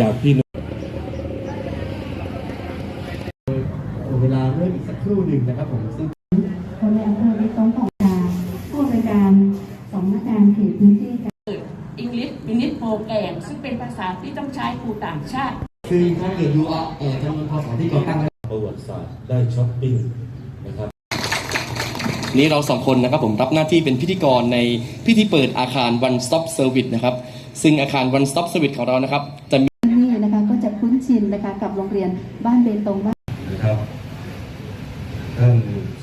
จากพี่น้องเวลาเริ่มอีกสักครู่หนึ่งนะครับผมซึ่งคนในอำเภอในท้องของการผู้อำนวยการสำนักงานเขตพื้นที่การอังกฤษยูนิตโปรแกรมซึ่งเป็นภาษาที่ต้องใช้ครูต่างชาติ ซึ่งถ้าเกิดดูเอาเอ่อจำนวนพศที่ก่อตั้งประวัติศาสตร์ได้ช้อปปิ้งนะครับนี้เราสองคนนะครับผมรับหน้าที่เป็นพิธีกรในพิธีเปิดอาคาร One Stop Service นะครับ ซึ่งอาคาร One Stop Service ของเรานะครับจะมีที่นี่นะคะก็จะคุ้น ชินนะคะกับโรงเรียนบ้านเบตงบ้านนะครับท่าน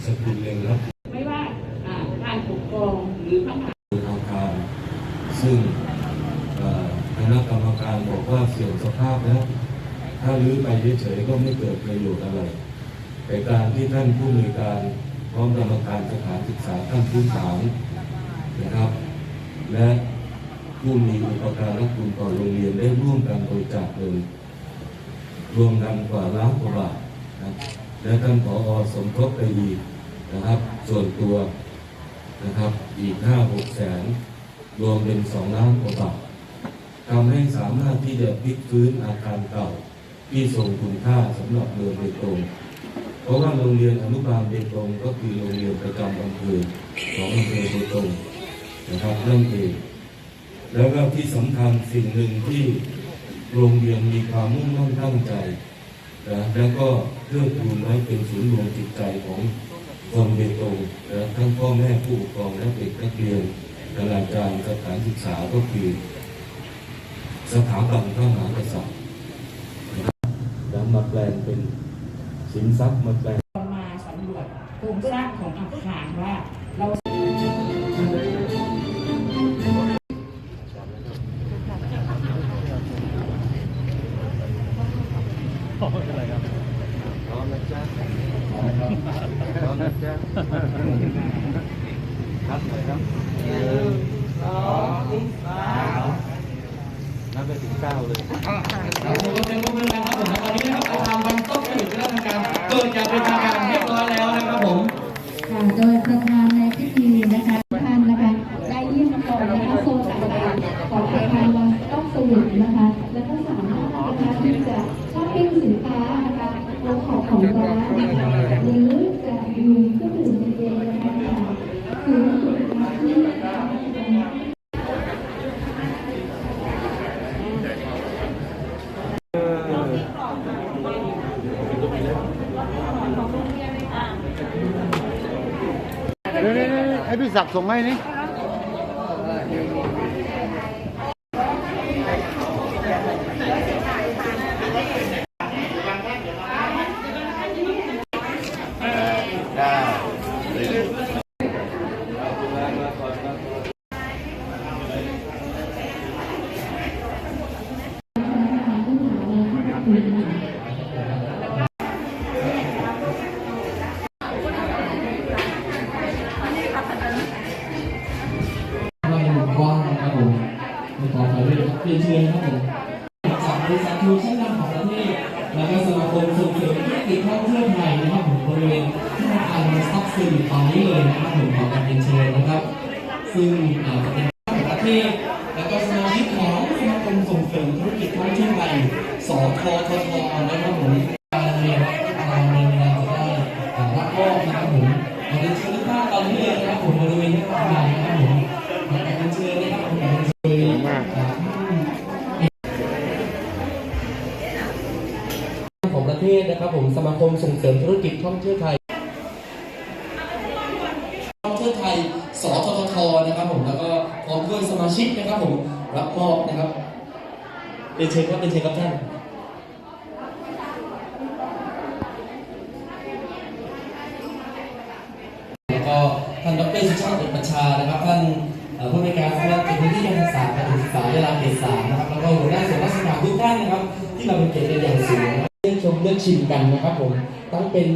สกุลเล็งรับไม่ว่าอ่าการปกครองหรือพระมหาอาคารซึ่งเอ่อคณะกรรมการบอกว่าเสื่อมสภาพแล้วถ้ารื้อไปเฉยๆก็ไม่เกิดประโยชน์อะไรแต่การที่ท่านผู้มีการพร้อมกรรมการสถานศึกษาท่านพื้นฐานนะครับ และผู้มีอุปการะคุณต่อโรงเรียนได้ร่วมกันบริจาคเงิน รวมกันกว่าล้านกว่าบาทนะครับและท่านผอสมทบไปอีกนะครับ ส่วนตัวนะครับอีกห้าหกแสนรวมเป็นสองล้านกว่าบาททำให้สามารถที่จะพลิกฟื้นอาคารเก่าที่ทรงคุณค่าสำหรับเมืองเบตงเพราะว่าโรงเรียนอนุบาลเบตงก็คือโรงเรียนประจำอำเภอของอำเภอเบตงนะครับนั่นเองแล้วก็ที่สำคัญสิ่งหนึ่งที่ โรงเรียนมีความมุ่งมั่นตั้งใจนะแล้วก็เพื่อทูนไว้เป็นศูนย์รวมจิตใจของคนเบตงนะทั้งพ่อแม่ผู้ปกครองและเด็กนักเรียนคณาจารสถานศึกษาก็คือ สถาบันพระมหากษัตริย์นะแล้วมาแปลงเป็นสินทรัพย์มาแปลงมาสำรวจโครงสร้างของอาคารว่า เราก็เป็นรูปเป็นนะครับผมนะตอนนี้นะครับอาคารวันต้นผลิตและทำการเปิดอย่างเป็นทางการเรียบร้อยแล้วนะครับผมค่ะโดยประธานในพิธีนะคะท่านนะคะได้เยี่ยมชมนะคะโซนต่างๆของอาคาวต้องสวิตนะคะ แล้วก็สามารถนะคะที่จะช้อปปิ้งสินค้านะคะ โอท็อปของร้านหรือจะดูเครื่องดื่มเย็นๆนะคะคือสินค้าที่นะคะให้พี่ศักดิ์ส่งให้นี่ แล้วก็สมาคมส่งเสริมธุรกิจท่องเที่ยวไทยนะครับผมบริเวณที่าคารมันซับซึ่งตอนนี้เลยนะครับผมขอการเรียนเชิญนะครับ ซึ่งจะเป็นประเทศแล้วก็สมาชิกของสมาคมส่งเสริมธุรกิจท่องเที่ยวไทยสทททนะครับผม ศนะครับผมสมาคมส่งเสริมธุรกิจท่องเที่ยวไทยท่องเที่ยวไทยสทททนะครับผมแล้วก็พร้อมด้วยสมาชิกนะครับผมรับมอบนะครับเป็นเชิญครับเป็นเชิญครับท่านแล้วก็ท่านดรสุชาติเอกประชานะครับท่านผู้ในวยการสำนักเขตพื้นที่การศึกษาการศึกษายาลาเขตสามนะครับแล้วก็หัวหน้าส่วนราชการทุกท่านนะครับ ที่มาเป็นเกียรติเป็นอย่างสูง ชิมกันนะครับผมตั้งเป็น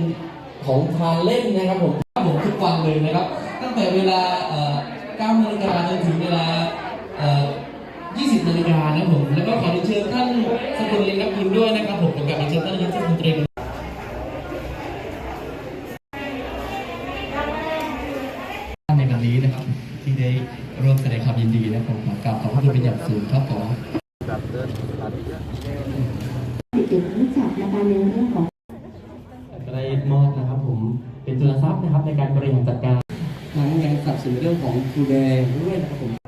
ของทานเล่นนะครับผมผมทุกวันเลยนะครับ ตั้งแต่เวลาเอ่อ9นาฬิกาจนถึงเวลาเอ่อ20นาฬิกานะผม แล้วก็ขอเรียนเชิญท่านสกุลเลียนนักพิมพ์ด้วยนะครับผมกับการเรียนเชิญท่านนายกเทศมนตรีในวันนี้นะครับ ที่ได้ร่วมแสดงความยินดีนะครับผมขอกราบขอบพระคุณเป็นอย่างสูงครับผม เรื่องของครูแดงด้วยนะครับผม